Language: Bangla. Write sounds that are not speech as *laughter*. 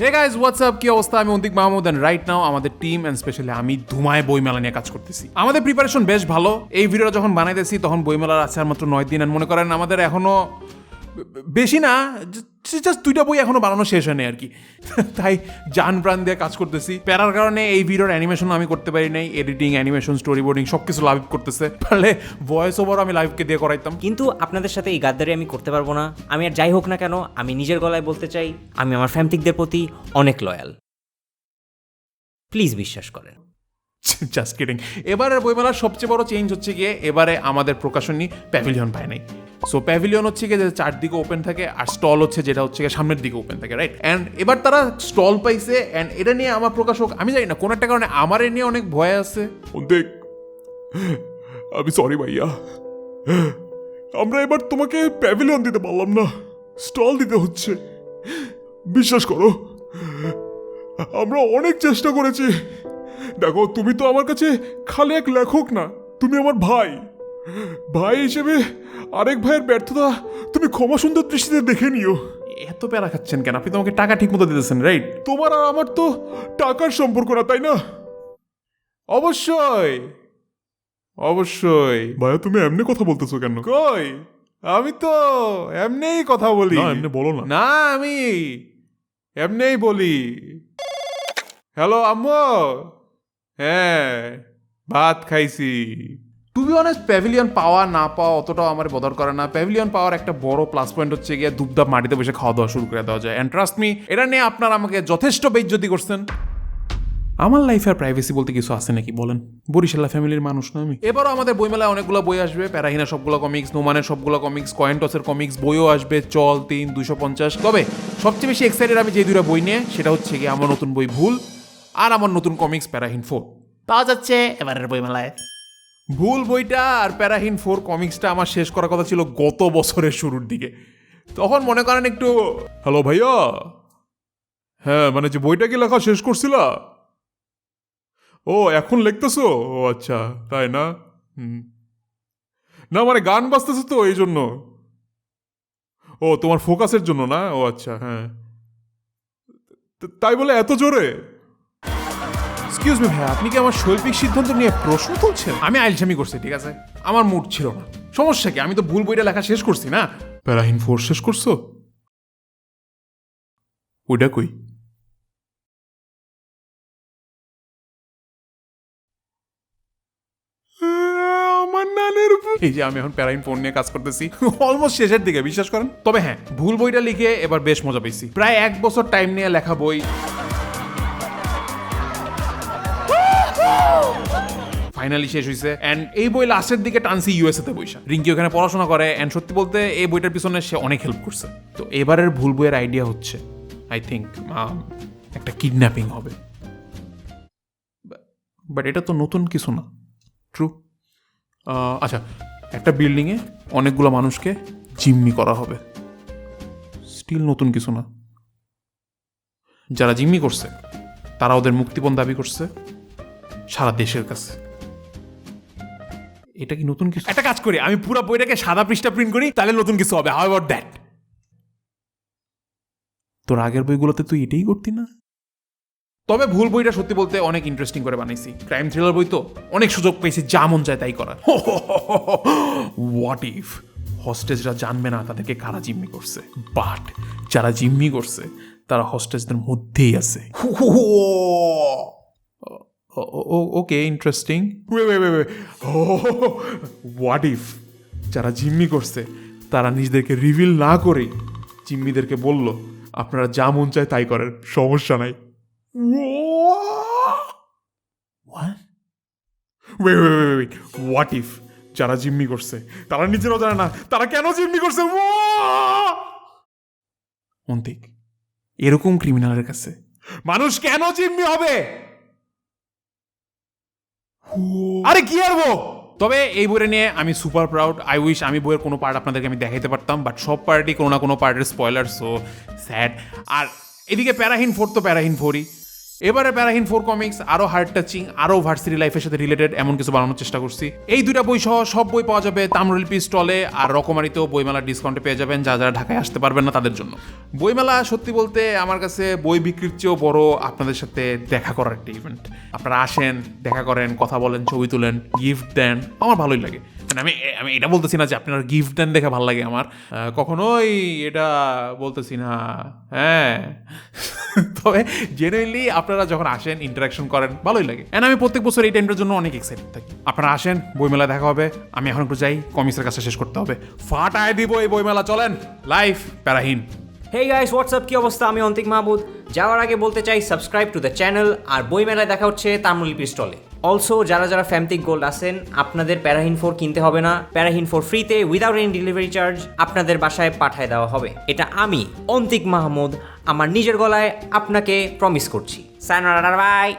হে গাইজ হোয়াটসঅ্যাপ কি অবস্থা? আমি Antik Mahmud and right now আমাদের টিম অ্যান্ড স্পেশালি আমি ধুমায় বইমেলা নিয়ে কাজ করতেছি। আমাদের প্রিপারেশন বেশ ভালো। এই ভিডিওটা যখন বানাইতেছি তখন বইমেলার আছে আর মাত্র নয় দিন and মনে করেন আমাদের এখনও বেশি না জাস্ট দুইটা বই এখনও বানানো শেষ হয়নি আর কি। *laughs* তাই জান প্রাণ দিয়ে কাজ করতেছি। প্যারার কারণে এই ভিডিওর অ্যানিমেশন আমি করতে পারি নাই এডিটিং অ্যানিমেশন স্টোরি বোর্ডিং সব কিছু লাইভ করতেছে। পারলে ভয়েস ওভার আমি লাইভকে দিয়ে করাইতাম। কিন্তু আপনাদের সাথে এই গাদ্দারি আমি করতে পারব না। আমি আর যাই হোক না কেন আমি নিজের গলায় বলতে চাই আমি আমার ফ্যামটিকদের প্রতি অনেক লয়াল প্লিজ বিশ্বাস করেন। *laughs* জাস্ট কিডিং এবারের বইমেলার সবচেয়ে বড় চেঞ্জ হচ্ছে গিয়ে এবারে আমাদের প্রকাশনী প্যাভিলিয়ন পায় নাই। সো প্যাভিলিয়ন হচ্ছে গিয়ে যে চারদিকে ওপেন থাকে আর স্টল হচ্ছে যেটা হচ্ছে গিয়ে সামনের দিকে ওপেন থাকে রাইট অ্যান্ড এবার তারা স্টল পাইছে অ্যান্ড এটা নিয়ে আমার প্রকাশক, আমি জানি না, কোনো একটা কারণে আমার এ নিয়ে অনেক ভয় আছে। দেখ, আমি সরি ভাইয়া। আমরা এবার তোমাকে প্যাভিলিয়ন দিতে পারলাম না স্টল দিতে হচ্ছে। বিশ্বাস করো, আমরা অনেক চেষ্টা করেছি। দেখো, তুমি তো আমার কাছে খালি এক লেখক না, তুমি আমার ভাই। ভাই হিসেবে আরেক ভাইয়ের ব্যর্থতা তুমি ক্ষমা সুন্দর দৃষ্টিতে দেখে নিও। এত প্যারা খাচ্ছেন কেন? আপনি তোমাকে টাকা ঠিক মতো দিতেছেন রাইট তোমার আর আমার তো টাকার সম্পর্ক না তাই না? অবশ্যই। অবশ্যই। ভাইয়া তুমি এমনি কথা বলতেছো কেন? কই? আমি তো এমনিই কথা বলি। না এমনি বলো না। না আমি এমনিই বলি। হ্যালো আম্মু? হ্যাঁ ভাত খাইছি। বি অনেস্ট প্যাভিলিয়ন পাওয়া না পাওয়া অতটাও আমার বদর করে না। প্যাভিলিয়ন পাওয়ার একটা বড় প্লাস পয়েন্ট হচ্ছে গিয়ে দুপদাপ মাটিতে বসে খাওয়া দাওয়া শুরু করে দেওয়া যায়। অ্যান্ড ট্রাস্ট মি এটা নিয়ে আপনারা আমাকে যথেষ্ট বেজ্জতি করছেন। আমার লাইফে আর প্রাইভেসি বলতে কিছু আছে নাকি? বলেন। বরিশাল্লা ফ্যামিলির মানুষ না আমি। এবারও আমাদের বইমেলায় অনেকগুলো বই আসবে। প্যারাহিনা সবগুলো কমিক্স নোমানের সবগুলো কমিক্স কয়েন্টসের কমিক্স বইও আসবে। চল, তিন, দুশো পঞ্চাশ। তবে সবচেয়ে বেশি এক্সাইটেড আমি যে দুটো বই নিয়ে, সেটা হচ্ছে গিয়ে আমার নতুন বই ভুল আর আমার নতুন কমিক্স প্যারাহিন ফোর পাওয়া যাচ্ছে এবারের বইমেলায়। ভুল বইটা আর প্যারাহিন ফোর কমিক্সটা আমার শেষ করার কথা ছিল গত বছরের শুরুর দিকে। তখন মনে করেন একটু, হ্যালো ভাইয়া? হ্যাঁ মানে যে বইটা কি লেখা শেষ করছিলা? ও, এখন লিখতেছো? ও আচ্ছা তাই না? হুম। না মানে গান বাজতেছে তো এই জন্য। ও, তোমার ফোকাসের জন্য না? ও আচ্ছা হ্যাঁ। তাই বলে এত জোরে? এক্সকিউজ মি ভাই আপনি কি আমার শৈল্পিক সিদ্ধান্ত নিয়ে প্রশ্ন তুলছেন? আমি আইলসামি করছি, ঠিক আছে? আমার মুড ছিল না। সমস্যা কি? আমি তো ভুল বইটা লেখা শেষ করছি না? প্যারাহিন ফোর শেষ করছ? ওইটা কই? এই যে আমি এখন প্যারাইন ফোন নিয়ে কাজ করতেছি। অলমোস্ট শেষের দিকে, বিশ্বাস করেন? তবে হ্যাঁ ভুল বইটা লিখে এবার বেশ মজা পেয়েছি। প্রায় এক বছর টাইম নিয়ে লেখা বই। ফাইনালি শেষ হয়েছে এন্ড এই বই লাস্টের দিকে টানছি ইউএসএ তে বইসা। রিঙ্কি ওখানে পড়াশোনা করে এন্ড সত্যি বলতে এই বইটার পিছনে সে অনেক হেল্প করছে। তো এবারের ভুল বইয়ের আইডিয়া হচ্ছে আই থিঙ্ক একটা কিডন্যাপিং হবে। বাট এটা তো নতুন কিছু না। ট্রু আচ্ছা একটা বিল্ডিংয়ে অনেকগুলো মানুষকে জিম্মি করা হবে। স্টিল নতুন কিছু না। যারা জিম্মি করছে, তারা ওদের মুক্তিপণ দাবি করছে সারা দেশের কাছে। এটা কি নতুন কিছু? একটা কাজ করি আমি পুরো বইটাকে সাদা পৃষ্ঠা প্রিন্ট করি তাহলে নতুন কিছু হবে। হাউ অ্যাবাউট দ্যাট তোর আগের বইগুলোতে তুই এটাই করতি না? তবে ভুল বইটা সত্যি বলতে অনেক ইন্টারেস্টিং করে বানাইছি। ক্রাইম থ্রিলার বই তো অনেক সুযোগ পেয়েছি যা মন চায় তাই করার। হোয়াট ইফ হস্টেজরা জানবে না তাদেরকে কারা জিম্মি করছে? বাট যারা জিম্মি করছে তারা হস্টেজদের মধ্যেই আছে। *laughs* ওকে ইন্টারেস্টিং হোয়াট ইফ যারা জিম্মি করছে তারা নিজেদেরকে রিভিল না করে জিম্মিদেরকে বলল আপনারা যা মন চায় তাই করেন সমস্যা নাই. What? If যারা জিম্মি করছে তারা নিজেরাও জানে না তারা কেন জিম্মি করছে? অন্তিক এরকম ক্রিমিনালের কাছে মানুষ কেন জিম্মি হবে? আরে কি আরবো তবে এই বইটা নিয়ে আমি সুপার প্রাউড আই উইশ আমি বইয়ের কোনো পার্ট আপনাদেরকে আমি দেখাইতে পারতাম বাট সব পার্টি কোনো না কোনো পার্টের স্পয়লার সো স্যাড আর এদিকে প্যারাহিন ফোর তো প্যারাহিন ফোরই। এবারে প্যারাহিন ফোর কমিক্স, আরও হার্ড টাচিং আরও ভার্সিটি লাইফের সাথে রিলেটেড এমন কিছু বানানোর চেষ্টা করছি। এই দুইটা বই সহ সব বই পাওয়া যাবে তামরুলিপি স্টলে আর রকমারিতেও বইমেলার ডিসকাউন্টে পেয়ে যাবেন যা যারা ঢাকায় আসতে পারবেন না তাদের জন্য। বইমেলা সত্যি বলতে আমার কাছে বই বিক্রির চেয়েও বড় আপনাদের সাথে দেখা করার একটা ইভেন্ট আপনারা আসেন, দেখা করেন, কথা বলেন, ছবি তুলেন গিফট দেন, আমার ভালোই লাগে। মানে আমি আমি এটা বলতেছি না যে আপনার গিফট দেন দেখে ভালো লাগে আমার। কখনোই এটা বলতেছি না। হ্যাঁ। *laughs* তবে জেনুইনলি আপনারা যখন আসেন ইন্টারাকশন করেন, ভালোই লাগে। এন্ড আমি প্রত্যেক বছর এই টাইমটার জন্য অনেক এক্সাইটেড থাকি। আপনারা আসেন বইমেলা দেখা হবে। আমি এখন একটু যাই কমিক্সের কাছে শেষ করতে হবে। ফাটায় দিব এই বইমেলা, চলেন। Life Parahin. Hey guys WhatsApp কি অবস্থা? আমি অন্তিক মাহবুদ। যাওয়ার আগে বলতে চাই সাবস্ক্রাইব টু দ্য চ্যানেল আর বইমেলায় দেখা হচ্ছে তামরুলিপি স্টলে অলসো যারা যারা ফ্যামতিক গোল্ড আছেন, আপনাদের প্যারাহিন ফোর কিনতে হবে না। প্যারাহিন ফোর ফ্রিতে উইদাউট এনি ডেলিভারি চার্জ আপনাদের বাসায় পাঠায় দেওয়া হবে। এটা আমি, অন্তিক মাহমুদ, আমার নিজের গলায় আপনাকে প্রমিস করছি। Sayonara by